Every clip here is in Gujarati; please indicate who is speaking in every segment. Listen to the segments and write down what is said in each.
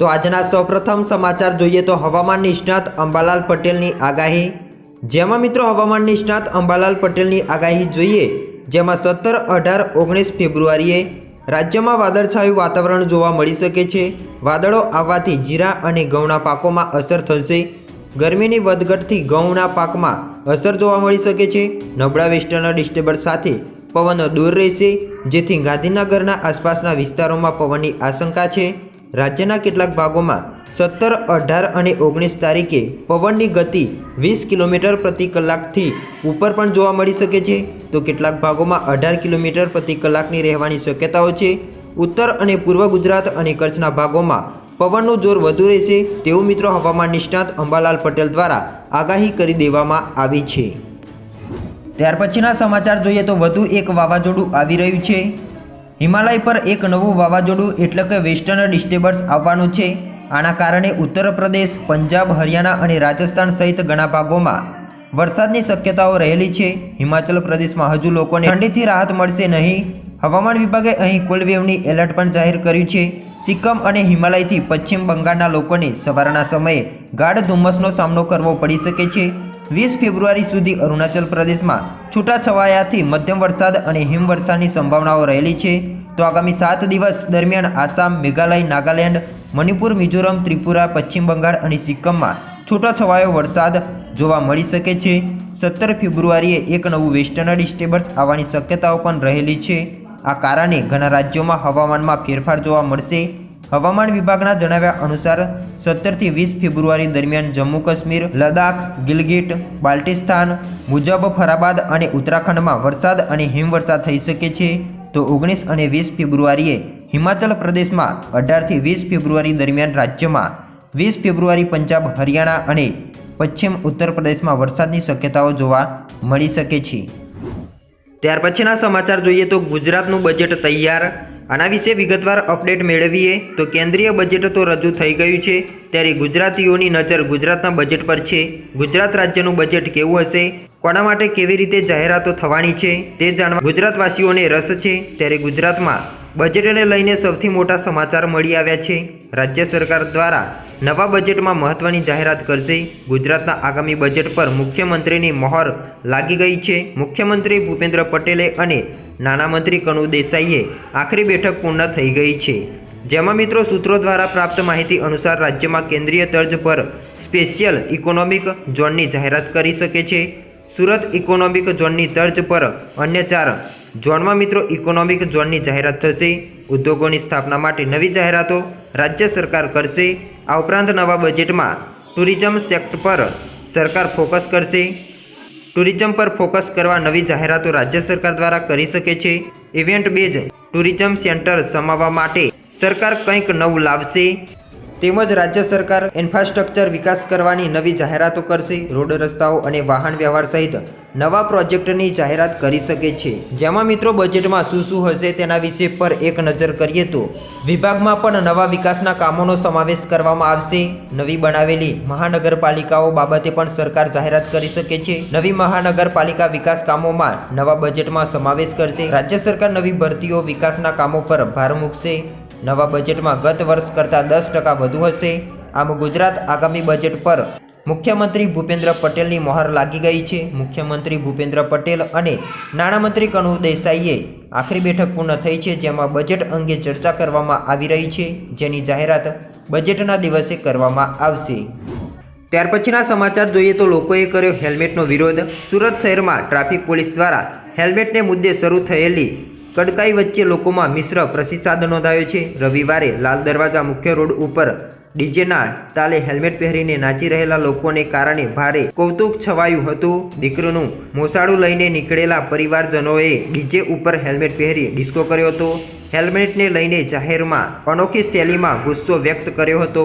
Speaker 1: તો આજના સૌપ્રથમ સમાચાર જોઈએ તો હવામાન નિષ્ણાત અંબાલાલ પટેલની આગાહી. જેમાં મિત્રો હવામાન નિષ્ણાત અંબાલાલ પટેલની આગાહી જોઈએ, જેમાં સત્તર અઢાર ઓગણીસ ફેબ્રુઆરીએ રાજ્યમાં વાદળછાયું વાતાવરણ જોવા મળી શકે છે. વાદળો આવવાથી જીરા અને ઘઉંના પાકોમાં અસર થશે. ગરમીની વધઘટથી ઘઉંના પાકમાં અસર જોવા મળી શકે છે. નબળા વેસ્ટર્ન ડિસ્ટર્બન્સ સાથે પવન દૂર રહેશે, જેથી ગાંધીનગરના આસપાસના વિસ્તારોમાં પવનની આશંકા છે. રાજ્યના કેટલાક ભાગોમાં સત્તર, અઢાર અને ઓગણીસ તારીખે પવનની ગતિ વીસ કિલોમીટર પ્રતિ કલાકથી ઉપર પણ જોવા મળી શકે છે. તો કેટલાક ભાગોમાં અઢાર કિલોમીટર પ્રતિ કલાકની રહેવાની શક્યતાઓ છે. ઉત્તર અને પૂર્વ ગુજરાત અને કચ્છના ભાગોમાં પવનનું જોર વધુ રહેશે તેવું મિત્રો હવામાન નિષ્ણાત અંબાલાલ પટેલ દ્વારા આગાહી કરી દેવામાં આવી છે. ત્યાર પછીના સમાચાર જોઈએ તો વધુ એક વાવાઝોડું આવી રહ્યું છે. હિમાલય પર એક નવું વાવાઝોડું એટલે કે વેસ્ટર્ન ડિસ્ટર્બન્સ આવવાનું છે. આના કારણે ઉત્તર પ્રદેશ પંજાબ, હરિયાણા અને રાજસ્થાન સહિત ઘણા ભાગોમાં વરસાદની શક્યતાઓ રહેલી છે. હિમાચલ પ્રદેશમાં હજુ લોકોને ઠંડીથી રાહત મળશે નહીં. હવામાન વિભાગે અહીં કોલ્ડવેવની એલર્ટ પણ જાહેર કર્યું છે. સિક્કમ અને હિમાલયથી પશ્ચિમ બંગાળના લોકોને સવારના સમયે ગાઢ ધુમ્મસનો સામનો કરવો પડી શકે છે. વીસ ફેબ્રુઆરી સુધી અરુણાચલ પ્રદેશમાં છૂટાછવાયાથી મધ્યમ વરસાદ અને હિમવર્ષાની સંભાવનાઓ રહેલી છે. તો આગામી સાત દિવસ દરમિયાન આસામ, મેઘાલય, નાગાલેન્ડ, મણિપુર, મિઝોરમ, ત્રિપુરા, પશ્ચિમ બંગાળ અને સિક્કમમાં છૂટાછવાયો વરસાદ જોવા મળી શકે છે. સત્તર ફેબ્રુઆરીએ એક નવું વેસ્ટર્ન ડિસ્ટર્બન્સ આવવાની શક્યતાઓ પણ રહેલી છે. આ કારણે ઘણા રાજ્યોમાં હવામાનમાં ફેરફાર જોવા મળશે. હવામાન વિભાગના જણાવ્યા અનુસાર સત્તરથી વીસ ફેબ્રુઆરી દરમિયાન જમ્મુ કાશ્મીર લદાખ ગિલગિટ, બાલ્ટિસ્તાન ફરાબાદ અને ઉત્તરાખંડમાં વરસાદ અને હિમવર્ષા થઈ શકે છે. તો ઓગણીસ અને વીસ ફેબ્રુઆરીએ હિમાચલ પ્રદેશમાં અઢારથી વીસ ફેબ્રુઆરી દરમિયાન રાજ્યમાં વીસ ફેબ્રુઆરી પંજાબ, હરિયાણા અને પશ્ચિમ ઉત્તર પ્રદેશમાં વરસાદની શક્યતાઓ જોવા મળી શકે છે. ત્યાર પછીના સમાચાર જોઈએ તો ગુજરાતનું બજેટ તૈયાર આના વિશે વિગતવાર અપડેટ મેળવીએ તો કેન્દ્રીય બજેટ તો રજૂ થઈ ગયું છે. ત્યારે ગુજરાતીઓની નજર ગુજરાતના બજેટ પર છે. ગુજરાત રાજ્યનું બજેટ કેવું હશે? કોના માટે કેવી રીતે જાહેરાતો થવાની છે? તે જાણવા ગુજરાતવાસીઓને રસ છે. ત્યારે ગુજરાતમાં બજેટને લઈને સૌથી મોટા સમાચાર મળી આવ્યા છે. રાજ્ય સરકાર દ્વારા નવા બજેટમાં મહત્વની જાહેરાત કરશે. ગુજરાતના આગામી બજેટ પર મુખ્યમંત્રીની મહોર લાગી ગઈ છે. મુખ્યમંત્રી ભૂપેન્દ્ર પટેલે અને નાણામંત્રી કનુ દેસાઈએ આખરી બેઠક પૂર્ણ થઈ ગઈ છે. જેમાં મિત્રો સૂત્રો દ્વારા પ્રાપ્ત માહિતી અનુસાર રાજ્યમાં કેન્દ્રીય તર્જ પર સ્પેશિયલ ઇકોનોમિક ઝોનની જાહેરાત કરી શકે છે. સુરત ઇકોનોમિક ઝોનની તર્જ પર અન્ય ચાર ઝોનમાં મિત્રો ઇકોનોમિક ઝોનની જાહેરાત થશે. ઉદ્યોગોની સ્થાપના માટે નવી જાહેરાતો રાજ્ય સરકાર કરશે. આ ઉપરાંત નવા બજેટમાં ટુરિઝમ સેક્ટર પર સરકાર ફોકસ કરશે. ટુરિઝમ પર ફોકસ કરવા નવી જાહેરાતો રાજ્ય સરકાર દ્વારા કરી શકે છે. ઇવેન્ટ બેઝ ટુરિઝમ સેન્ટર સમાવવા માટે સરકાર કંઈક નવું લાવશે. તેમજ રાજ્ય સરકાર ઇન્ફ્રાસ્ટ્રક્ચર વિકાસ કરવાની નવી જાહેરાતો કરશે. રોડ રસ્તાઓ અને વાહન વ્યવહાર સહિત નવા પ્રોજેક્ટની જાહેરાત કરી શકે છે. જેમાં મિત્રો બજેટમાં શું શું હશે તેના વિશે પર એક નજર કરીએ તો, વિભાગમાં પણ નવા વિકાસના કામોનો સમાવેશ કરવામાં આવશે. નવી બનાવેલી મહાનગરપાલિકાઓ બાબતે પણ સરકાર જાહેરાત કરી શકે છે. નવી મહાનગરપાલિકા વિકાસ કામોમાં નવા બજેટમાં સમાવેશ કરશે. રાજ્ય સરકાર નવી ભરતીઓ વિકાસના કામો પર ભાર મૂકશે. નવા બજેટમાં ગત વર્ષ કરતાં દસ ટકા વધુ હશે. આમ ગુજરાત આગામી બજેટ પર મુખ્યમંત્રી ભૂપેન્દ્ર પટેલની મહોર લાગી ગઈ છે. મુખ્યમંત્રી ભૂપેન્દ્ર પટેલ અને નાણામંત્રી કનુ દેસાઈએ આખરી બેઠક પૂર્ણ થઈ છે, જેમાં બજેટ અંગે ચર્ચા કરવામાં આવી રહી છે, જેની જાહેરાત બજેટના દિવસે કરવામાં આવશે. ત્યાર પછીના સમાચાર જોઈએ તો લોકોએ કર્યો હેલ્મેટનો વિરોધ. સુરત શહેરમાં ટ્રાફિક પોલીસ દ્વારા હેલ્મેટને મુદ્દે શરૂ થયેલી કડકાઈ વચ્ચે લોકોમાં મિશ્ર પ્રતિસાદ નોંધાયો છે. રવિવારે લાલ દરવાજા મુખ્ય રોડ ઉપર ડીજેના તાલે હેલ્મેટ પહેરીને નાચી રહેલા લોકોને કારણે ભારે કૌતુક છવાયું હતું. દીકરીનું મોસાળું લઈને નીકળેલા પરિવારજનોએ ડીજે ઉપર હેલ્મેટ પહેરી ડિસ્કો કર્યો હતો. હેલ્મેટને લઈને જાહેરમાં અનોખી શૈલીમાં ગુસ્સો વ્યક્ત કર્યો હતો.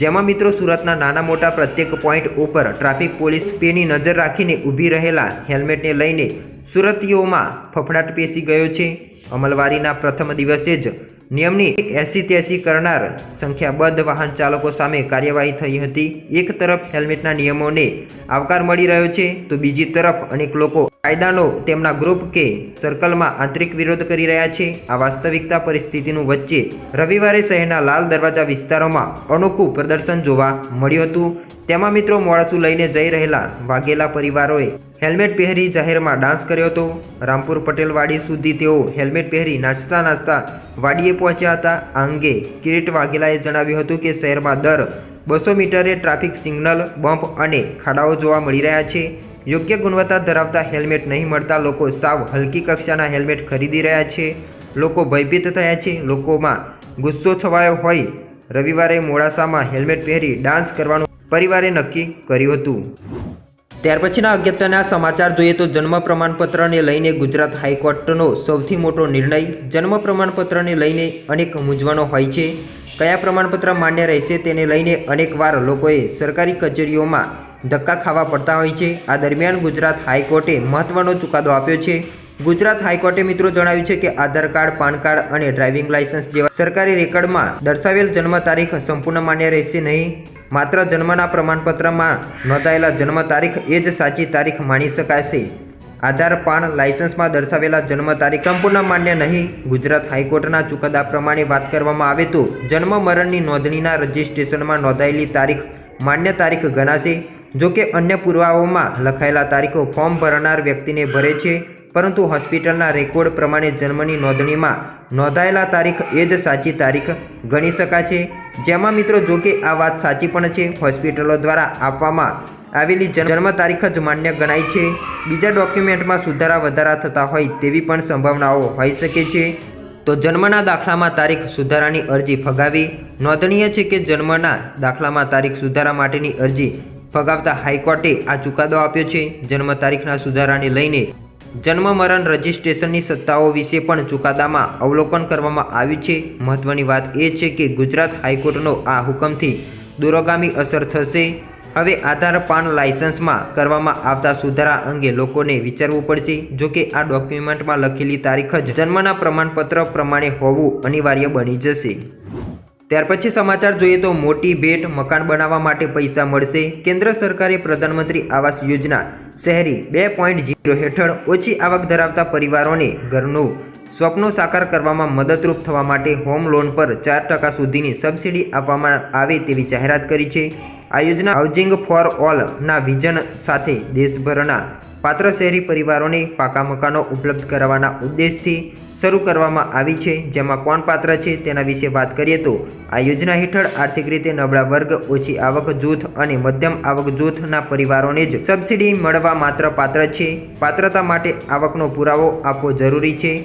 Speaker 1: જેમાં મિત્રો સુરતના નાના મોટા પ્રત્યેક પોઈન્ટ ઉપર ટ્રાફિક પોલીસ પેની નજર રાખીને ઊભી રહેલા હેલ્મેટને લઈને સુરતીઓમાં ફફડાટ પેસી ગયો છે. અમલવારીના પ્રથમ દિવસે જ નિયમની એસી તેસી કરનાર સંખ્યાબદ્ધ વાહન ચાલકો સામે કાર્યવાહી થઈ હતી. એક તરફ હેલ્મેટના નિયમોને આવકાર મળી રહ્યો છે, તો બીજી તરફ અનેક લોકો કાયદાનો તેમના ગ્રુપ કે સર્કલમાં આંતરિક વિરોધ કરી રહ્યા છે. આ વાસ્તવિકતા પરિસ્થિતિનું વચ્ચે રવિવારે શહેરના લાલ દરવાજા વિસ્તારોમાં અનોખું પ્રદર્શન જોવા મળ્યું હતું. તેમાં મિત્રો મોડાસું લઈને જઈ રહેલા વાઘેલા પરિવારોએ હેલ્મેટ પહેરી જાહેરમાં ડાન્સ કર્યો હતો. રામપુર પટેલ વાડી સુધી તેઓ હેલ્મેટ પહેરી નાચતા નાચતા વાડીએ પહોંચ્યા હતા. આ અંગે કિરીટ વાઘેલાએ જણાવ્યું હતું કે શહેરમાં દર બસો મીટરે ટ્રાફિક સિગ્નલ, બમ્પ અને ખાડાઓ જોવા મળી રહ્યા છે. યોગ્ય ગુણવત્તા ધરાવતા હેલ્મેટ નહીં મળતા લોકો સાવ હલકી કક્ષાના હેલ્મેટ ખરીદી રહ્યા છે. લોકો ભયભીત થયા છે. લોકોમાં ગુસ્સો છવાયો હોય. રવિવારે મોડાસામાં હેલ્મેટ પહેરી ડાન્સ કરવાનું પરિવારે નક્કી કર્યું હતું. ત્યાર પછીના અગત્યના સમાચાર જોઈએ તો જન્મ પ્રમાણપત્રને લઈને ગુજરાત હાઈકોર્ટનો સૌથી મોટો નિર્ણય જન્મ પ્રમાણપત્રને લઈને અનેક મૂંઝવણો હોય છે. કયા પ્રમાણપત્ર માન્ય રહેશે તેને લઈને અનેકવાર લોકોએ સરકારી કચેરીઓમાં ધક્કા ખાવા પડતા હોય છે. આ દરમિયાન ગુજરાત હાઈકોર્ટે મહત્વનો ચુકાદો આપ્યો છે. ગુજરાત હાઈકોર્ટે મિત્રો જણાવ્યું છે કે આધાર કાર્ડ, પાન કાર્ડ અને ડ્રાઇવિંગ લાયસન્સ જેવા સરકારી રેકર્ડમાં દર્શાવેલ જન્મ તારીખ સંપૂર્ણ માન્ય રહેશે નહીં. માત્ર જન્મના પ્રમાણપત્રમાં નોંધાયેલા જન્મ તારીખ એ જ સાચી તારીખ માની શકાશે. આધાર, પાન લાયસન્સમાં દર્શાવેલા જન્મ તારીખ સંપૂર્ણ માન્ય નહીં. ગુજરાત હાઈકોર્ટના ચુકાદા પ્રમાણે વાત કરવામાં આવે તો જન્મ મરણની નોંધણીના રજિસ્ટ્રેશનમાં નોંધાયેલી તારીખ માન્ય તારીખ ગણાશે. જો કે અન્ય પુરાવાઓમાં લખાયેલા તારીખો ફોર્મ ભરનાર વ્યક્તિને ભરે છે, પરંતુ હોસ્પિટલના રેકોર્ડ પ્રમાણે જન્મની નોંધણીમાં નોંધાયેલા તારીખ એ જ સાચી તારીખ ગણી શકાશે. જેમાં મિત્રો જો કે આ વાત સાચી પણ છે, હોસ્પિટલો દ્વારા આપવામાં આવેલી જન્મ તારીખ જ માન્ય ગણાય છે. બીજા ડોક્યુમેન્ટમાં સુધારા વધારા થતા હોય તેવી પણ સંભાવનાઓ હોઈ શકે છે. તો જન્મના દાખલામાં તારીખ સુધારાની અરજી ફગાવી. નોંધનીય છે કે જન્મના દાખલામાં તારીખ સુધારા માટેની અરજી ફગાવતા હાઈકોર્ટે આ ચુકાદો આપ્યો છે. જન્મ તારીખના સુધારાને લઈને જન્મ મરણ રજિસ્ટ્રેશનની સત્તાઓ વિશે પણ ચુકાદામાં અવલોકન કરવામાં આવ્યું છે. મહત્વની વાત એ છે કે ગુજરાત હાઈકોર્ટનો આ હુકમથી દૂરોગામી અસર થશે. હવે આધાર પાન લાયસન્સમાં કરવામાં આવતા સુધારા અંગે લોકોને વિચારવું પડશે. જો કે આ ડોક્યુમેન્ટમાં લખેલી તારીખ જ જન્મના પ્રમાણપત્ર પ્રમાણે હોવું અનિવાર્ય બની જશે. ત્યાર પછી સમાચાર જોઈએ તો મોટી ભેટ મકાન બનાવવા માટે પૈસા મળશે. કેન્દ્ર સરકારે પ્રધાનમંત્રી આવાસ યોજના શહેરી બે પોઈન્ટ જીરો હેઠળ ઓછી આવક ધરાવતા પરિવારોને ઘરનું સ્વપ્નો સાકાર કરવામાં મદદરૂપ થવા માટે હોમ લોન પર ચાર ટકા સુધીની સબસિડી આપવામાં આવે તેવી જાહેરાત કરી છે. આ યોજના હાઉસિંગ ફોર ઓલના વિઝન સાથે દેશભરના પાત્ર શહેરી પરિવારોને પાકા મકાનો ઉપલબ્ધ કરાવવાના ઉદ્દેશથી શરૂ કરવામાં આવી છે, જેમાં કોણ પાત્ર છે તેના વિશે વાત કરીએ તો, આ યોજના હેઠળ આર્થિક રીતે નબળા વર્ગ, ઓછી આવક જૂથ અને મધ્યમ આવક જૂથના પરિવારોને જ સબસિડી મળવા માત્ર પાત્ર છે. પાત્રતા માટે આવકનો પુરાવો આપવો જરૂરી છે.